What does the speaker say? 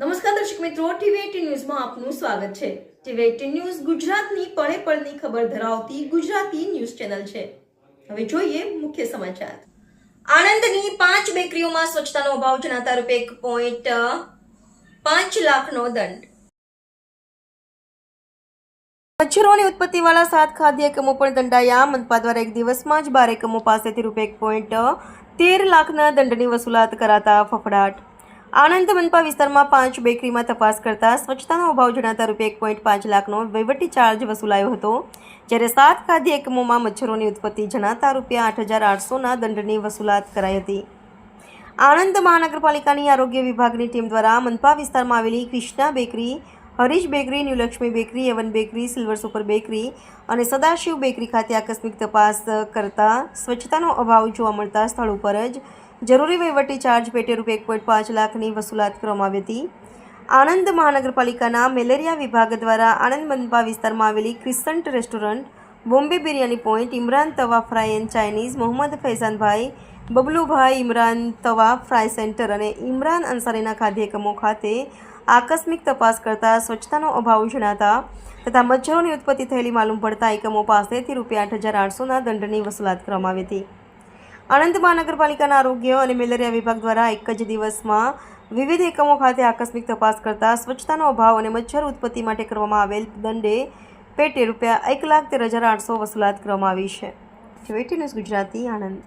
નમસ્કાર દર્શક મિત્રો ટીવી ન્યૂઝમાં આપનું સ્વાગત છે. ટીવી એટીન ન્યૂઝ ગુજરાતની પળે પળની ખબર ધરાવતી ગુજરાતી ન્યૂઝ ચેનલ છે. હવે જોઈએ મુખ્ય સમાચાર. આણંદની પાંચ બેકરીઓમાં સ્વચ્છતાનો અભાવ જણાતા રૂપે એક પોઈન્ટ પાંચ લાખનો દંડ. મચ્છરોની ઉત્પત્તિવાળા સાત ખાદ્ય એકમો પણ દંડાયા. મનપા દ્વારા એક દિવસમાં જ બાર એકમો પાસેથી રૂપે એક પોઈન્ટ તેર લાખના દંડની વસૂલાત કરાતા ફફડાટ. આણંદ મનપા વિસ્તારમાં પાંચ બેકરીમાં તપાસ કરતા સ્વચ્છતાનો અભાવ જણાતા રૂપિયા એક પોઈન્ટ પાંચ લાખનો વહીવટી ચાર્જ વસૂલાયો હતો. જ્યારે સાત ખાદ્ય એકમોમાં મચ્છરોની ઉત્પત્તિ જણાતા રૂપિયા આઠ હજાર આઠસોના દંડની વસૂલાત કરાઈ હતી. આણંદ મહાનગરપાલિકાની આરોગ્ય વિભાગની ટીમ દ્વારા મનપા વિસ્તારમાં આવેલી Krishna bakery, Harish bakery New Lakshmi bakery Avon bakery, silver super bakery અને સદાશિવ બેકરી ખાતે આકસ્મિક તપાસ કરતા સ્વચ્છતાનો અભાવ જોવા મળતા સ્થળ ઉપર જ જરૂરી વહીવટી ચાર્જ પેટે રૂપિયા એક પોઈન્ટ પાંચ લાખની વસૂલાત કરવામાં આવી હતી. આણંદ મહાનગરપાલિકાના મેલેરિયા વિભાગ દ્વારા આણંદ મનપા વિસ્તારમાં આવેલી crescent restaurant, Bombay biryani point, Imran tawa fry and Chinese, Mohammad ફૈઝાનભાઈ, Bablubhai Imran tawa fry centre અને ઇમરાન અંસારીના ખાદ્ય એકમો ખાતે આકસ્મિક તપાસ કરતા સ્વચ્છતાનો અભાવ જણાતા તથા મચ્છરોની ઉત્પત્તિ થયેલી માલુમ પડતા એકમો પાસેથી રૂપિયા આઠ હજાર આઠસોના દંડની વસૂલાત કરવામાં આવી હતી. આણંદ મહાનગરપાલિકાના આરોગ્ય અને મેલેરિયા વિભાગ દ્વારા એક જ દિવસમાં વિવિધ એકમો ખાતે આકસ્મિક તપાસ કરતા સ્વચ્છતાનો અભાવ અને મચ્છર ઉત્પત્તિ માટે કરવામાં આવેલ દંડે પેટે રૂપિયા એક લાખ તેર હજાર આઠસો વસૂલાત કરવામાં આવી છે. TV news Gujarati, Anand.